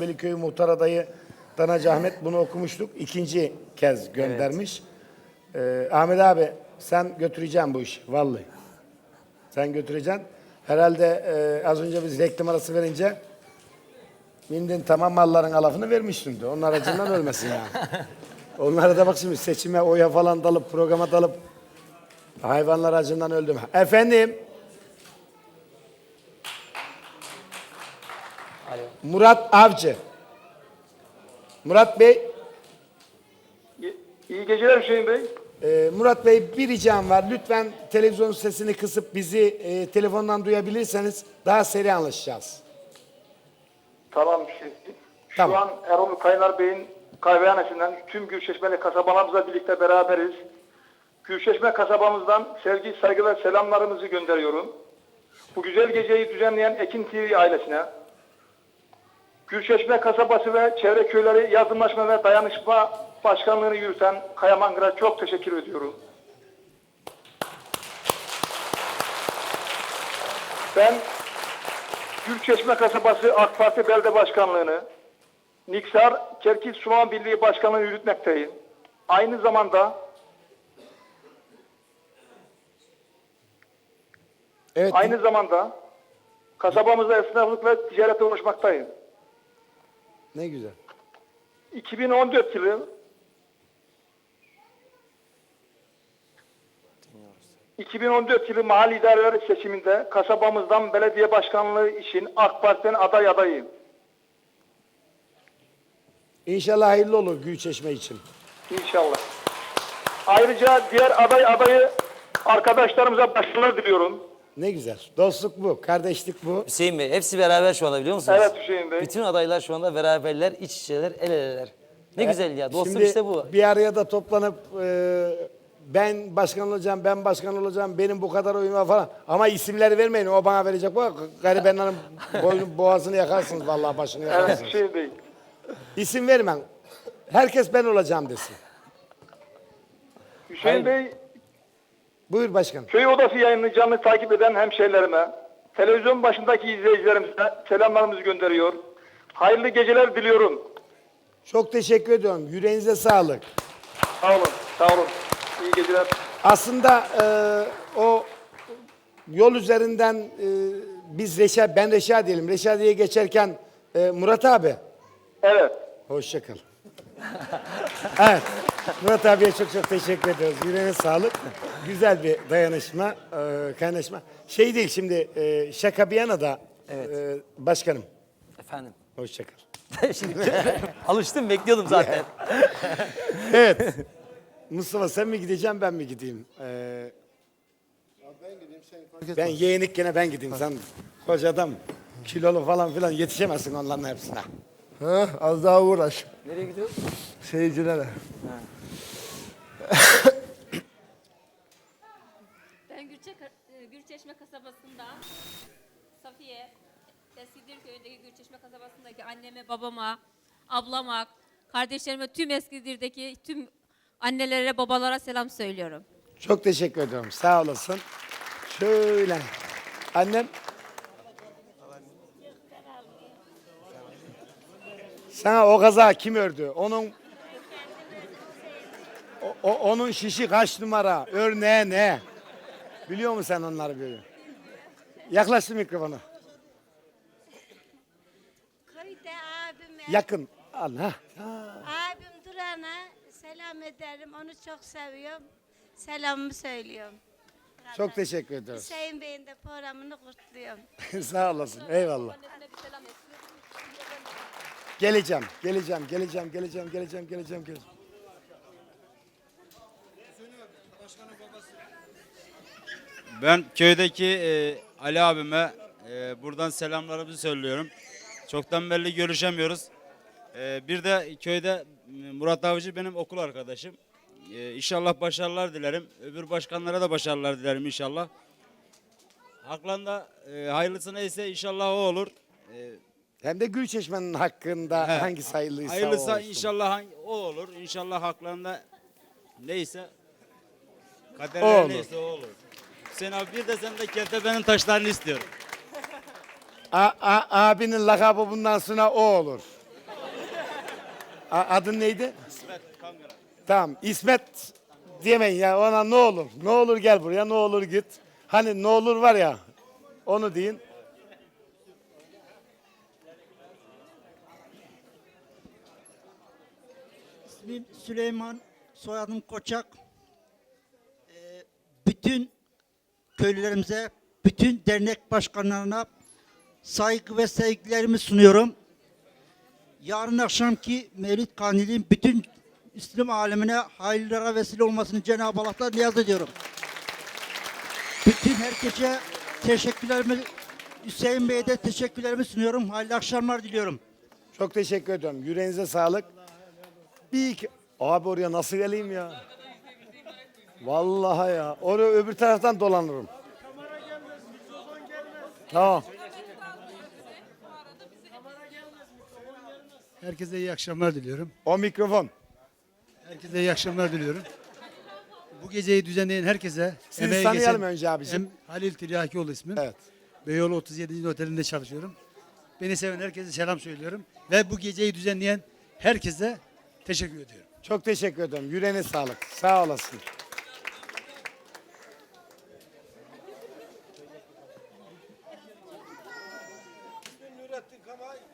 Veliköy Muhtar Adayı Danacı Ahmet bunu okumuştuk. İkinci kez göndermiş. Ee, Ahmet abi sen götüreceksin bu işi vallahi. Sen götüreceksin. Herhalde e, az önce biz reklam arası verince Mindin tamam malların alafını vermişsin de. Onun aracından ölmesin yani. Onlara da bak şimdi seçime oya falan dalıp programa dalıp hayvanlar acından öldüm. Efendim Murat Avcı. Murat Bey, İyi- geceler Hüseyin Bey. e, Murat Bey bir ricam var. Lütfen televizyon sesini kısıp bizi e, telefondan duyabilirseniz daha seri anlaşacağız. Tamam Bey. Şu Tamam. an Erol Kaynar Bey'in kahvehanesinden tüm Gülçeşmeli kasabalarımızla birlikte beraberiz. Gülçeşme kasabamızdan sevgi, saygı ve selamlarımızı gönderiyorum. Bu güzel geceyi düzenleyen Ekin TV ailesine, Gülçeşme kasabası ve çevre köyleri yardımlaşma ve dayanışma başkanlığını yürüten Kayamangır'a çok teşekkür ediyorum. Ben Gülçeşme kasabası AK Parti Belde Başkanlığı'nı, Niksar Kerkil Sulama Birliği Başkanlığı'nı yürütmekteyim. Aynı zamanda Evet. aynı zamanda kasabamızda esnaflık ve ticarete uğraşmaktayım. Ne güzel. 2014 yılı 2014 yılı mahalli idareleri seçiminde kasabamızdan belediye başkanlığı için AK Parti'den aday adayım. İnşallah hayırlı olur Gülçeşme için. İnşallah. Ayrıca diğer aday adayı arkadaşlarımıza başarılar diliyorum. Ne güzel. Dostluk bu, kardeşlik bu. Hüseyin Bey hepsi beraber şu anda biliyor musunuz? Evet Hüseyin Bey. Bütün adaylar şu anda beraberler, iç içeler, el eleler. Ne güzel ya. Dostluk Şimdi işte bu. bir araya da toplanıp e, ben başkan olacağım, ben başkan olacağım, benim bu kadar oyum var falan. Ama isimleri vermeyin, o bana verecek. Bu garibanların boynu, boğazını yakarsınız vallahi başını Evet yakarsınız. Hüseyin Bey. İsim vermem. Herkes ben olacağım desin. Hüseyin Bey Buyur başkan. köy odası yayınını canlı takip eden hemşehrilerime, televizyon başındaki izleyicilerimize selamlarımızı gönderiyor. Hayırlı geceler diliyorum. Çok teşekkür ediyorum. Yüreğinize sağlık. Sağ olun, sağ olun. İyi geceler. Aslında e, o yol üzerinden e, biz Reşa, ben Reşa diyelim. Reşa diye geçerken e, Murat abi. Evet. Hoşça kal. evet. Murat abiye çok çok teşekkür ediyoruz. Yüreğine sağlık. Güzel bir dayanışma, e, kaynaşma. Şey değil şimdi e, şaka bir yana da Evet. e, başkanım. Efendim. Hoşça kal. Şimdi alıştım bekliyordum zaten. Evet. Mustafa sen mi gideceksin ben mi gideyim? Ee, ben yeğenik gene ben gideyim. Sen koca adam kilolu falan filan yetişemezsin onların hepsine. Ha, az daha uğraş. Nereye gidiyoruz? Seyircilere. Ben Gürçe, e, Gürçeşme kasabasında Safiye, Eskidir köyündeki Gürçeşme kasabasındaki anneme, babama, ablama, kardeşlerime, tüm Eskidir'deki tüm annelere, babalara selam söylüyorum. Çok teşekkür ediyorum. Sağ olasın. Şöyle. Annem. Sana o kaza kim ördü? Onun o, o- onun şişi kaç numara? Örneğe ne? Biliyor musun sen onları böyle? Yaklaştır mikrofonu. Köyde abime, Yakın. Al ha. abim Duran'a selam ederim. Onu çok seviyorum. Selamımı söylüyorum. Çok teşekkür ediyoruz. Hüseyin Bey'in de programını kutluyorum. Sağ olasın. Eyvallah. Geleceğim, geleceğim, geleceğim, geleceğim, geleceğim, geleceğim, geleceğim. Ben köydeki e, Ali abime e, buradan selamlarımızı söylüyorum. Çoktan belli görüşemiyoruz. E, bir de köyde Murat Avcı benim okul arkadaşım. E, inşallah başarılar dilerim. Öbür başkanlara da başarılar dilerim inşallah. Aklında e, hayırlısı neyse inşallah o olur. E, Hem de Gülçeşme'nin hakkında He. hangisi hayırlıysa hayırlısı o olsun. inşallah hangi- o olur. İnşallah haklarında neyse O olur. neyse o olur. Hüseyin abi bir de sen de Kertepe'nin taşlarını istiyorum. A- a- abinin lakabı bundan sonra o olur. A- adın neydi? İsmet Tamam İsmet diyemeyin ya ona ne olur. Ne olur gel buraya ne olur git. Hani ne olur var ya onu deyin. İsmim Süleyman, soyadım Koçak. Ee, bütün köylülerimize, bütün dernek başkanlarına saygı ve sevgilerimi sunuyorum. Yarın akşamki Mevlid Kandili'nin bütün İslam alemine hayırlara vesile olmasını Cenab-ı Allah'tan niyaz ediyorum. Bütün herkese teşekkürlerimi, Hüseyin Bey'e de teşekkürlerimi sunuyorum. Hayırlı akşamlar diliyorum. Çok teşekkür ediyorum. Yüreğinize sağlık. Bir iki... Abi oraya nasıl geleyim ya? Vallahi ya. Oraya öbür taraftan dolanırım. Tamam. Herkese iyi akşamlar diliyorum. O mikrofon. Herkese iyi akşamlar diliyorum. Bu geceyi düzenleyen herkese Sizi tanıyalım geçen- önce abiciğim. Hem Halil Tiryakioğlu ismim. Evet. Beyoğlu 37. Otelinde çalışıyorum. Beni seven herkese selam söylüyorum. Ve bu geceyi düzenleyen herkese teşekkür ediyorum. Çok teşekkür ederim. Yüreğine sağlık. Sağ olasın.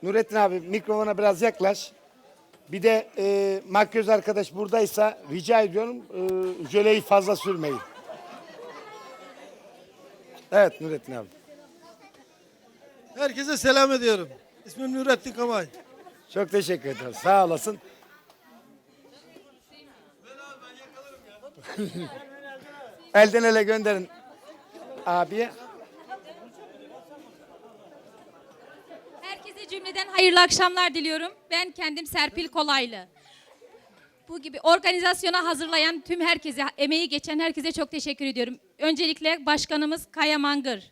Nurettin abi mikrofona biraz yaklaş. Bir de e, makyöz arkadaş buradaysa rica ediyorum e, jöleyi fazla sürmeyin. Evet Nurettin abi. Herkese selam ediyorum. İsmim Nurettin Kamay. Çok teşekkür ederim. Sağ olasın. Elden ele gönderin abiye. Herkese cümleden hayırlı akşamlar diliyorum. Ben kendim Serpil Kolaylı. Bu gibi organizasyona hazırlayan tüm herkese, emeği geçen herkese çok teşekkür ediyorum. Öncelikle başkanımız Kaya Mangır.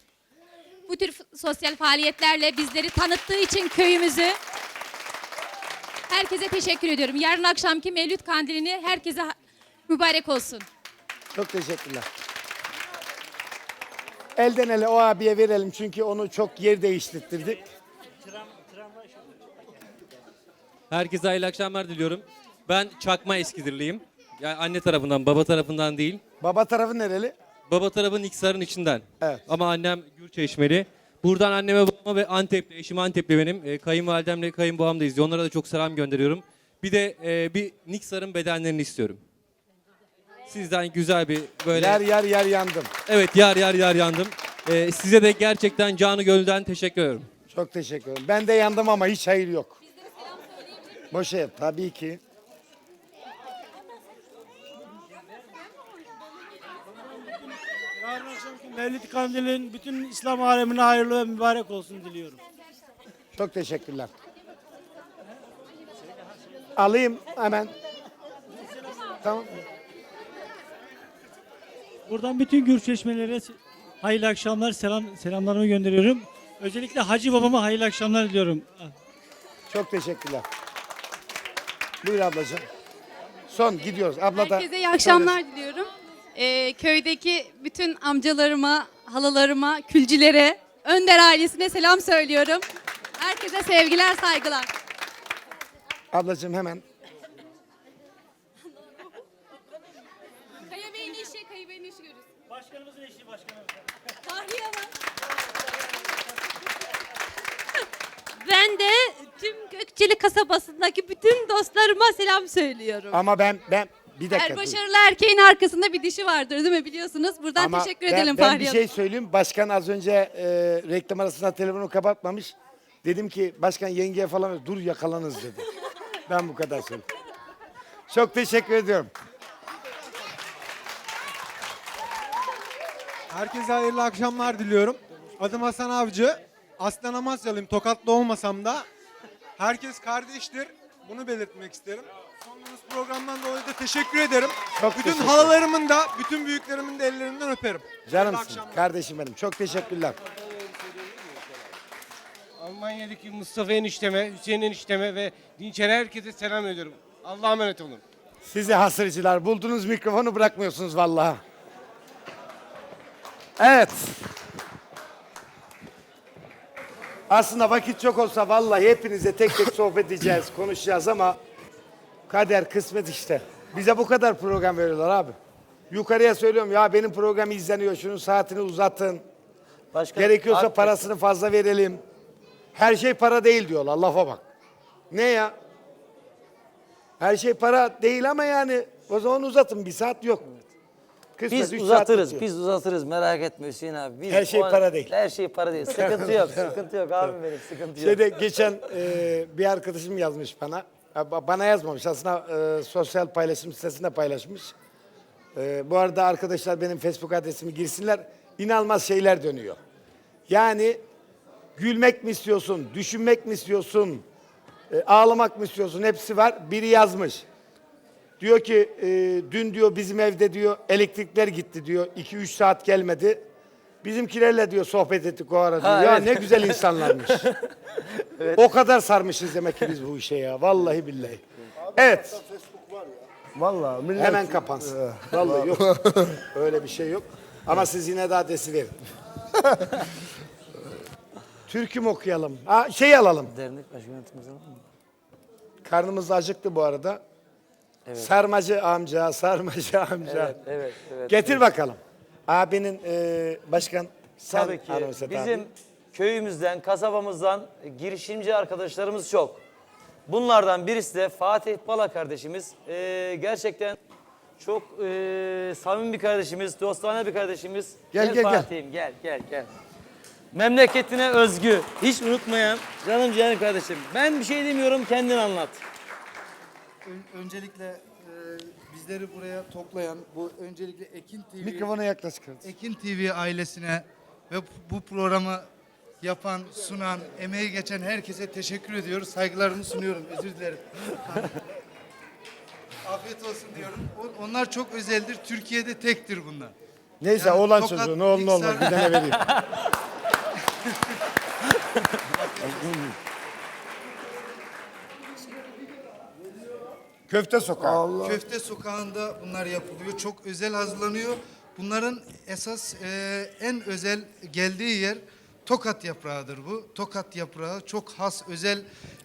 Bu tür sosyal faaliyetlerle bizleri tanıttığı için köyümüzü herkese teşekkür ediyorum. Yarın akşamki Mevlüt Kandilini herkese mübarek olsun. Çok teşekkürler. Elden ele o abiye verelim çünkü onu çok yer değiştirdik. Herkese hayırlı akşamlar diliyorum. Ben Çakma Eskidirliyim. Yani anne tarafından, baba tarafından değil. Baba tarafı nereli? Baba tarafı Niksar'ın içinden. Evet. Ama annem Gürçeşmeli. Buradan anneme, babama ve Antepli, eşim Antepli benim. E, kayınvalidemle kayınbabam da izliyor. Onlara da çok selam gönderiyorum. Bir de e, bir Niksar'ın bedenlerini istiyorum. Sizden güzel bir böyle... Yer yer yer yandım. Evet yar yar yar yandım. E, size de gerçekten canı gönülden teşekkür ederim. Çok teşekkür ederim. Ben de yandım ama hiç hayır yok. Boş ev tabii ki. Yarın akşamki Mevlid Kandil'in bütün İslam alemine hayırlı ve mübarek olsun diliyorum. Çok teşekkürler. Alayım hemen. Tamam. Buradan bütün Gürçeşmelere hayırlı akşamlar, selam selamlarımı gönderiyorum. Özellikle Hacı babama hayırlı akşamlar diliyorum. Çok teşekkürler. Buyur ablacığım. Son gidiyoruz. Abla da Herkese iyi akşamlar diliyorum. Ee, köydeki bütün amcalarıma, halalarıma, külcilere, Önder ailesine selam söylüyorum. Herkese sevgiler, saygılar. Ablacığım hemen. Kaya Bey'in işi, Kaya Bey'in işi görürüz. Tahliye Hanım. Ben de tüm Gökçeli kasabasındaki bütün dostlarıma selam söylüyorum. Ama ben ben bir dakika. Her dur. başarılı erkeğin arkasında bir dişi vardır değil mi biliyorsunuz? Buradan Ama teşekkür ben, edelim ben Fahriye bir Hanım. şey söyleyeyim. Başkan az önce e, reklam arasında telefonu kapatmamış. Dedim ki başkan yengeye falan dur yakalanız dedi. ben bu kadar söyleyeyim. Çok teşekkür ediyorum. Herkese hayırlı akşamlar diliyorum. Adım Hasan Avcı. Aslen Amasyalıyım. Tokatlı olmasam da. Herkes kardeştir. Bunu belirtmek isterim. Sonunuz programdan dolayı da teşekkür ederim. Çok bütün teşekkür halalarımın da, bütün büyüklerimin de ellerinden öperim. Canımsın kardeşim benim. Çok teşekkürler. Almanya'daki Mustafa enişteme, Hüseyin enişteme ve Dinçer herkese selam ediyorum. Allah'a emanet olun. Sizi hasırcılar buldunuz mikrofonu bırakmıyorsunuz vallahi. Evet. Aslında vakit çok olsa vallahi hepinize tek tek sohbet edeceğiz, konuşacağız ama Kader, kısmet işte. Bize bu kadar program veriyorlar abi. Yukarıya söylüyorum ya benim program izleniyor. Şunun saatini uzatın. Başkanım, Gerekiyorsa Ak- parasını fazla verelim. Her şey para değil diyorlar. Lafa bak. Ne ya? Her şey para değil ama yani o zaman uzatın. Bir saat yok. Kısmet, Biz uzatırız, biz uzatırız merak etme Hüseyin abi. Biz Her şey an- para değil. Her şey para değil. Sıkıntı yok, sıkıntı yok abim benim, sıkıntı yok. Şeyde geçen e, bir arkadaşım yazmış bana. Bana yazmamış. Aslında e, sosyal paylaşım sitesinde paylaşmış. E, bu arada arkadaşlar benim Facebook adresimi girsinler. İnanılmaz şeyler dönüyor. Yani gülmek mi istiyorsun, düşünmek mi istiyorsun, e, ağlamak mı istiyorsun hepsi var. Biri yazmış. Diyor ki e, dün diyor bizim evde diyor elektrikler gitti diyor. 2-3 saat gelmedi. Bizimkilerle diyor sohbet ettik o ara diyor. Ha, ya evet. ne güzel insanlarmış. O kadar sarmışız demek ki biz bu işe ya. Vallahi billahi. Evet. Vallahi millet... Hemen kapansın. Vallahi yok. Öyle bir şey yok. Ama siz yine de adresi verin. Türkü mü okuyalım? Ha, şey alalım. Dernek baş yönetimimiz var mı? Karnımız acıktı bu arada. Sarmacı amca, sarmacı amca. Evet, evet, evet. Getir bakalım. Abinin e, başkan sen Tabii ki. anons et Bizim abi. köyümüzden, kasabamızdan girişimci arkadaşlarımız çok. Bunlardan birisi de Fatih Bala kardeşimiz. Ee, gerçekten çok ee, samimi bir kardeşimiz, dostane bir kardeşimiz. Gel, gel, gel. Fatih'im gel, gel, gel. Memleketine özgü, hiç unutmayan canım ciğerim kardeşim. Ben bir şey demiyorum, kendin anlat. Öncelikle e, bizleri buraya toplayan bu öncelikle Ekin TV Mikrofona yaklaş kardeşim. Ekin TV ailesine ve bu programı yapan, sunan, emeği geçen herkese teşekkür ediyoruz. Saygılarımı sunuyorum. Özür dilerim. Afiyet olsun diyorum. Onlar çok özeldir. Türkiye'de tektir bunlar. Neyse Yani oğlan Tokat, çocuğu ne olur ne olmaz Niksar- bir tane vereyim. Köfte sokağı. Köfte sokağında bunlar yapılıyor. Çok özel hazırlanıyor. Bunların esas e, en özel geldiği yer Tokat yaprağıdır bu. Tokat yaprağı çok has özel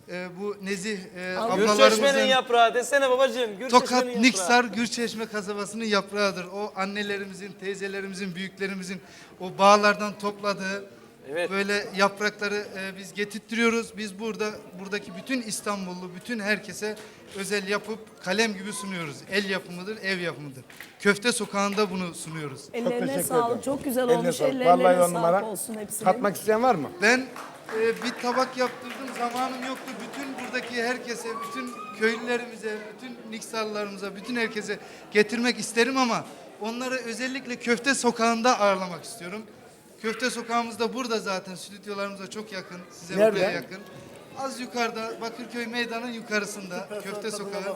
e, bu nezih e, Gürçeşmenin ablalarımızın yaprağı desene babacığım. Gürçeşmenin Tokat yaprağı. Niksar Gürçeşme kasabasının yaprağıdır. O annelerimizin, teyzelerimizin, büyüklerimizin o bağlardan topladığı Evet. böyle yaprakları e, biz getirtiyoruz. Biz burada buradaki bütün İstanbullu, bütün herkese özel yapıp kalem gibi sunuyoruz. El yapımıdır, ev yapımıdır. Köfte sokağında bunu sunuyoruz. Ellerine teşekkür sağlık. ederim. Çok güzel Eline olmuş. sağlık. Ellerine Vallahi on sağlık numara. olsun hepsinin. Tatmak isteyen var mı? Ben e, bir tabak yaptırdım, zamanım yoktu. Bütün buradaki herkese, bütün köylülerimize, bütün Niksarlılarımıza, bütün herkese getirmek isterim ama onları özellikle Köfte Sokağı'nda ağırlamak istiyorum. Köfte Sokağımız da burada zaten, stüdyolarımıza çok yakın, size Nerede? buraya yakın. Az yukarıda, Bakırköy Meydanı'nın yukarısında Köfte Sokağı.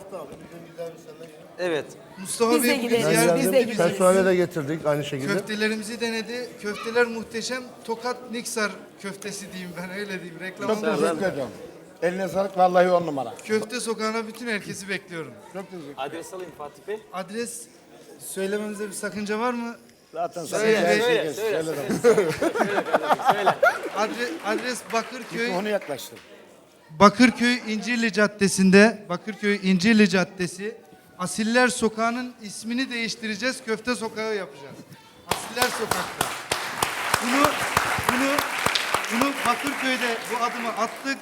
Evet. Mustafa Biz de Bey bugün ziyaret biz de etti bizi. Personele de getirdik aynı şekilde. Köftelerimizi denedi. Köfteler muhteşem. Tokat Niksar köftesi diyeyim ben öyle diyeyim. Çok teşekkür ediyorum. Eline sağlık vallahi on numara. Köfte sokağına bütün herkesi bekliyorum. Adres alayım Fatih Bey. Adres söylememize bir sakınca var mı? Zaten sen Söyle, her şeyi söyle, geç. söyle, Söyle de. Adres, adres Bakırköy Onu yaklaştır. Bakırköy İncirli Caddesi'nde Bakırköy İncirli Caddesi Asiller Sokağı'nın ismini değiştireceğiz. Köfte Sokağı yapacağız. Asiller Sokak'ta. Bunu bunu bunu Bakırköy'de bu adımı attık.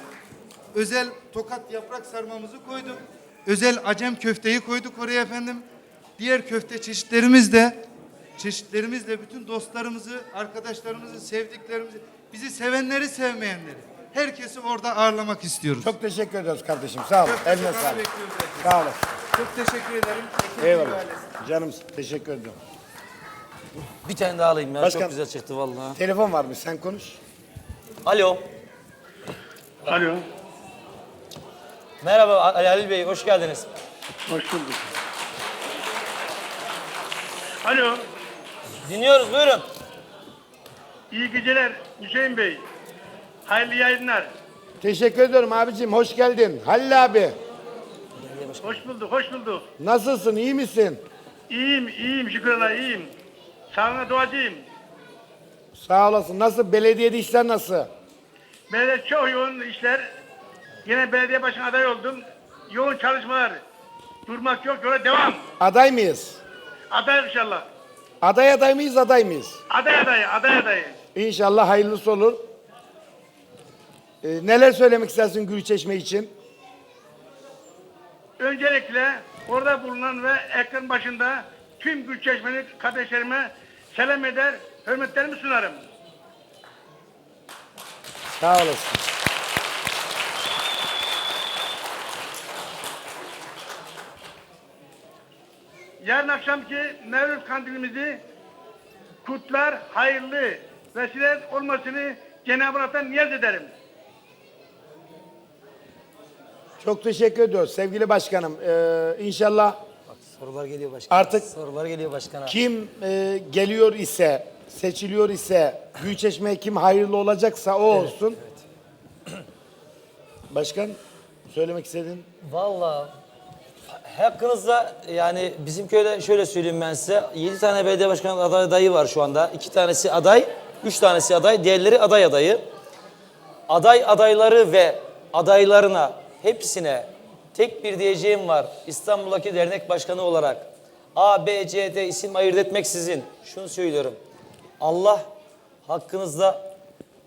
Özel tokat yaprak sarmamızı koyduk. Özel acem köfteyi koyduk oraya efendim. Diğer köfte çeşitlerimiz de çeşitlerimizle bütün dostlarımızı, arkadaşlarımızı, sevdiklerimizi, bizi sevenleri, sevmeyenleri herkesi orada ağırlamak istiyoruz. Çok teşekkür ediyoruz kardeşim. Sağ ol. Köfte Eline sağlık. Sağ olasın. Çok teşekkür ederim. Ekim Eyvallah. ailesi. Canım teşekkür ediyorum. Bir tane daha alayım ya. Başkan. Çok güzel çıktı vallahi. Telefon varmış sen konuş. Alo. Alo. Merhaba Ali Halil Bey, hoş geldiniz. Hoş bulduk. Alo. Dinliyoruz, buyurun. İyi geceler Hüseyin Bey. Hayırlı yayınlar. Teşekkür ediyorum abicim. Hoş geldin. Halil abi. Hoş bulduk, hoş bulduk. Nasılsın? iyi misin? İyiyim, iyiyim şükür Allah'a iyiyim. Sağına duacıyım. Sağ olasın. Nasıl? Belediyede işler nasıl? Belediye çok yoğun işler. Yine belediye başkan aday oldum. Yoğun çalışmalar. Durmak yok yola devam. Aday mıyız? Aday inşallah. Aday aday mıyız, aday mıyız? Aday adayı, aday adayı. İnşallah hayırlısı olur. Ee, neler söylemek istersin Gülçeşme için? Öncelikle orada bulunan ve ekran başında tüm Gülçeşmeli kardeşlerime selam eder, hürmetlerimi sunarım. Sağ olasın. Yarın akşamki Mevlüt kandilimizi kutlar, hayırlı vesile olmasını Cenab-ı Hak'tan niyaz ederim. Çok teşekkür ediyoruz sevgili başkanım. Ee, inşallah Sorular geliyor başkana. Artık- Sorular geliyor başkana. kim e, geliyor ise, seçiliyor ise, Gülçeşme'ye kim hayırlı olacaksa o olsun. Başkan, söylemek istediğin? Valla hakkınızda yani bizim köyde şöyle söyleyeyim ben size. 7 tane belediye başkanı aday adayı var şu anda. 2 tanesi aday, 3 tanesi aday, diğerleri aday adayı. Aday adayları ve adaylarına hepsine tek bir diyeceğim var. İstanbul'daki dernek başkanı olarak A, B, C, D isim ayırt etmeksizin şunu söylüyorum. Allah hakkınızda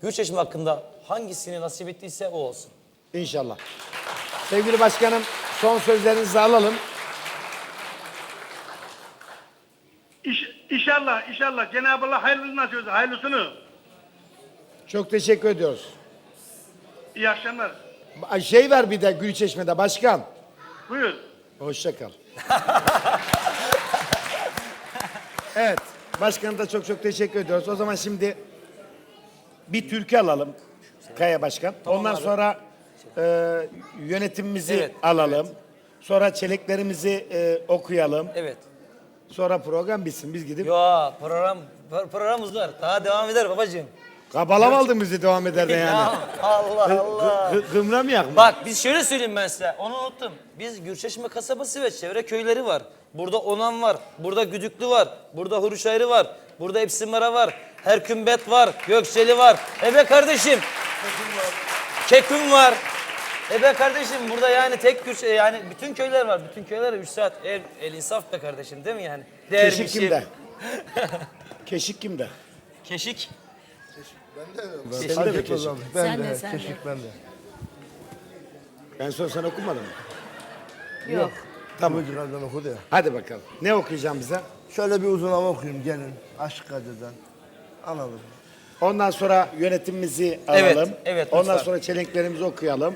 Gülçeşme hakkında hangisini nasip ettiyse o olsun. İnşallah. Sevgili başkanım, son sözlerinizi alalım. İş, inşallah, inşallah Cenab-ı Allah hayırlısını nasip eder, hayırlısını. Çok teşekkür ediyoruz. İyi akşamlar. Şey ver bir de Gülçeşme'de başkan. Buyur. Hoşça kal. evet, başkanım da çok çok teşekkür ediyoruz. O zaman şimdi bir türkü alalım Kaya Başkan. Ondan sonra e, yönetimimizi Evet, alalım. Sonra çeleklerimizi e, okuyalım. Evet. Sonra program bitsin. Biz gidip Yo program pro- programımız var. Daha devam eder babacığım. kabalam aldın bizi devam eder de yani. Ya Allah Allah. Gı- Gımramayak mı? Bak biz şöyle söyleyeyim ben size. Onu unuttum. Biz Gürçeşme kasabası ve çevre köyleri var. Burada Onan var. Burada Güdüklü var. Burada Huruşayrı var. Burada Epsimara var. Herkümbet var. Gökçeli var. Ebe kardeşim. Keküm var. Ebe kardeşim burada yani tek Gürçe yani bütün köyler var. Bütün köyler 3 saat. El, el insaf be kardeşim değil mi yani? Keşik Dervişim. kimde? Keşik kimde? Keşik. Sen de mi keşik? Ben de, keşik ben de. En son sen okumadın mı? Yok. Tamam. Çocuklardan okudu ya. Hadi bakalım. Ne okuyacağım bize? Şöyle bir uzun hava okuyayım gelin. Aşk acıdan. Anladım. Ondan sonra yönetimimizi Evet, alalım. evet, Ondan lütfen. sonra çelenklerimizi okuyalım.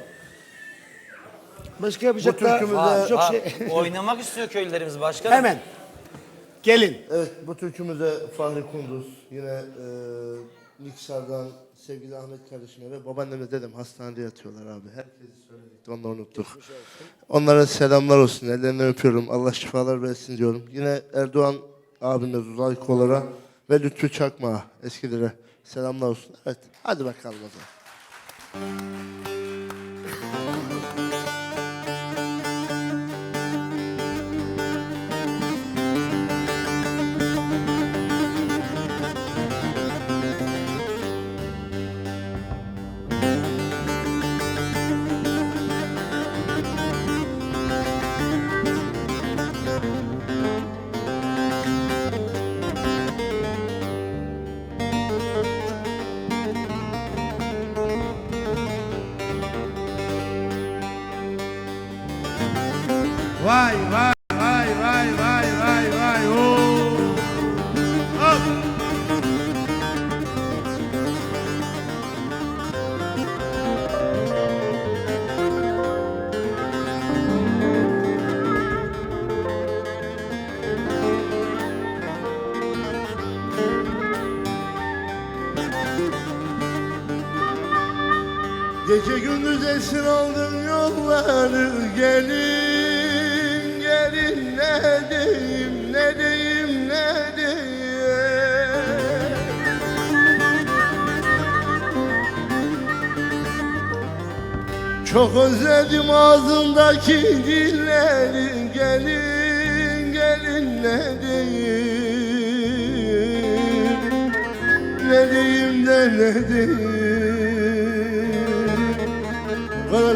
Başka yapacak daha türkümüzde- çok Ha, şey. oynamak istiyor köylülerimiz başkanım. Hemen. Gelin. Evet bu türkümüze Fahri Kunduz. Yine e, Niksar'dan sevgili Ahmet kardeşime ve babaanneme dedim hastanede yatıyorlar abi. Herkesi söyledik da unuttuk. Onlara selamlar olsun. Ellerinden öpüyorum. Allah şifalar versin diyorum. Yine Erdoğan abimiz Uzay Kolar'a ve Lütfü Çakmak'a eskilere selamlar olsun. Evet hadi bakalım o zaman. Gece gündüz esir aldım yolları gelin gelin ne diyeyim ne diyeyim ne diyeyim. Çok özledim ağzındaki dilleri gelin gelin ne diyeyim. Ne diyeyim de ne diyeyim kara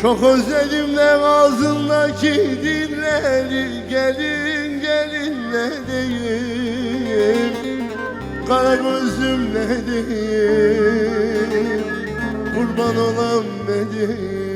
Çok özledim de ağzındaki dilleri. Gelin gelin ne diyeyim Kara gözüm ne diyeyim Kurban olan ne diyeyim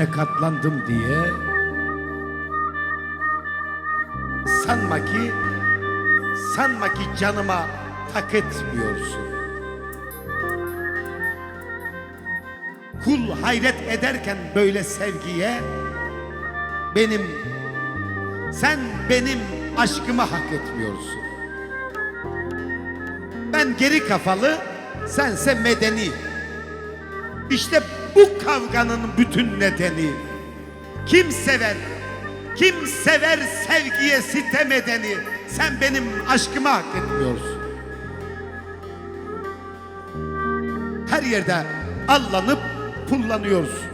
Cilvene katlandım diye sanma ki sanma ki canıma tak etmiyorsun. Kul hayret ederken böyle sevgiye benim sen benim aşkımı hak etmiyorsun. Ben geri kafalı, sense medeni. İşte bu kavganın bütün nedeni. Kim sever? Kim sever sevgiye sitem edeni? Sen benim aşkımı hak etmiyorsun. Her yerde allanıp pullanıyorsun.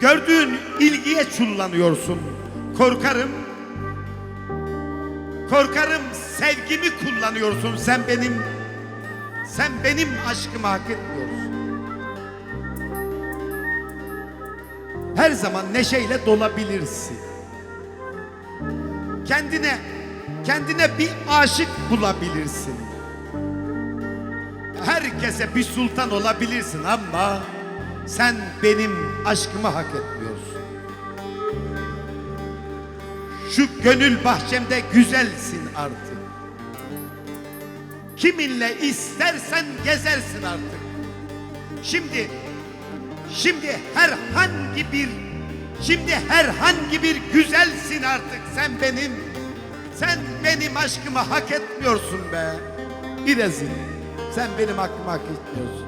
Gördüğün ilgiye çullanıyorsun. Korkarım Korkarım sevgimi kullanıyorsun. Sen benim sen benim aşkımı hak etmiyorsun. Her zaman neşeyle dolabilirsin. Kendine kendine bir aşık bulabilirsin. Herkese bir sultan olabilirsin ama sen benim aşkımı hak etmiyorsun. Şu gönül bahçemde güzelsin artık. Kiminle istersen gezersin artık. Şimdi Şimdi herhangi bir Şimdi herhangi bir güzelsin artık sen benim. Sen benim aşkımı hak etmiyorsun be. Bir rezil Sen benim hakkımı hak etmiyorsun.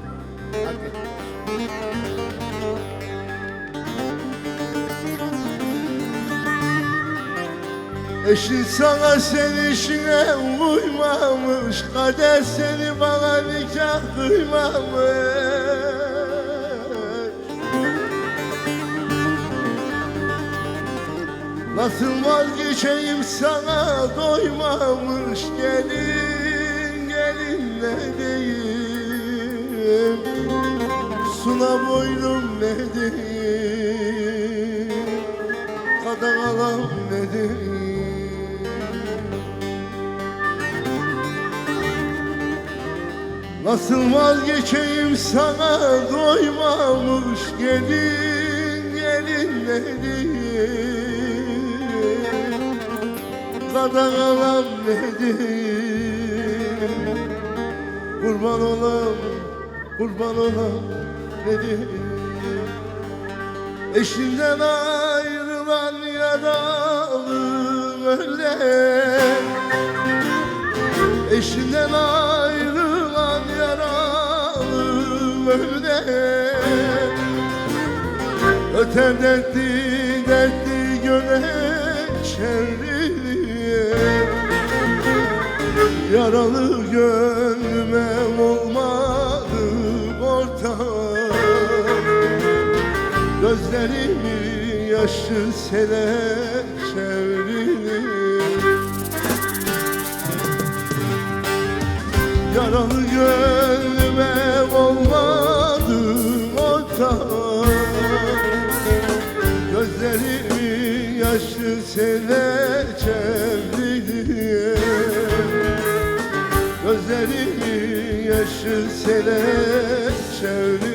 Hak etmiyorsun. Eşin sana sen işine uymamış Kader seni bana nikah kıymamış Nasıl vazgeçeyim sana? Doymamış Gelin gelin ne diyeyim? Suna boylum ne diyeyim? Kadagalam ne diyeyim? Nasıl vazgeçeyim sana? Doymamış gelin gelin ne diyeyim Kadagalam ne diyeyim Kurban olam kurban olam ne diyeyim Eşinden ayrılan yaralı öyle Eşinden ayrılan yaralı öyle Öter dertli dertli göle çevrilir Yaralı gönlüme olmadı ortak. Gözlerimin yaşı sele çevrilir Yaralı gönlüme olmadı ortak. Gözlerimin yaşı sele Gözlerimin yaşı sele çevrilir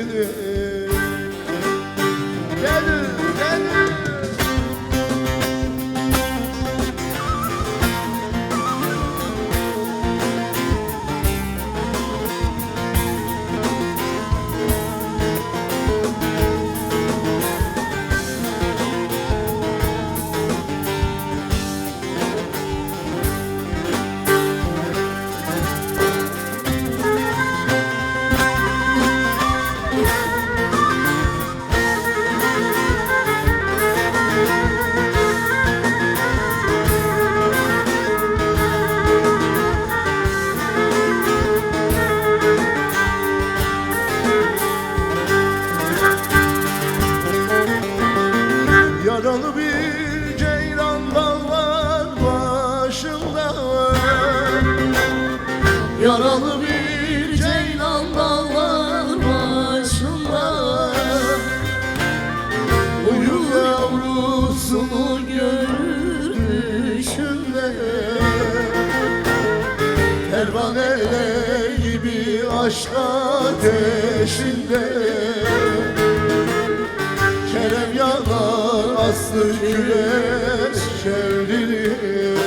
çevrilir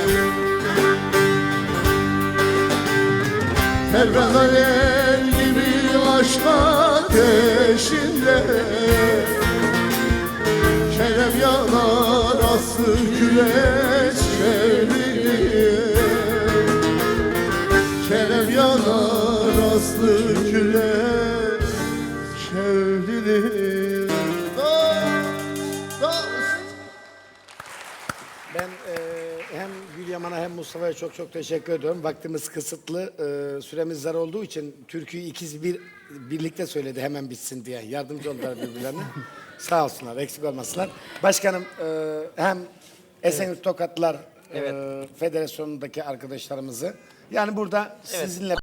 Pervaneler gibi aşk ateşinde Kerem yanar aslı güneş Mustafa'ya çok çok teşekkür ediyorum. Vaktimiz kısıtlı, e, süremiz zar olduğu için türküyü ikiz bir birlikte söyledi hemen bitsin diye. Yardımcı oldular birbirlerine. Sağ olsunlar, eksik olmasınlar. Başkanım e, hem Esenyurt Tokatlılar e, Federasyonu'ndaki arkadaşlarımızı yani burada sizinle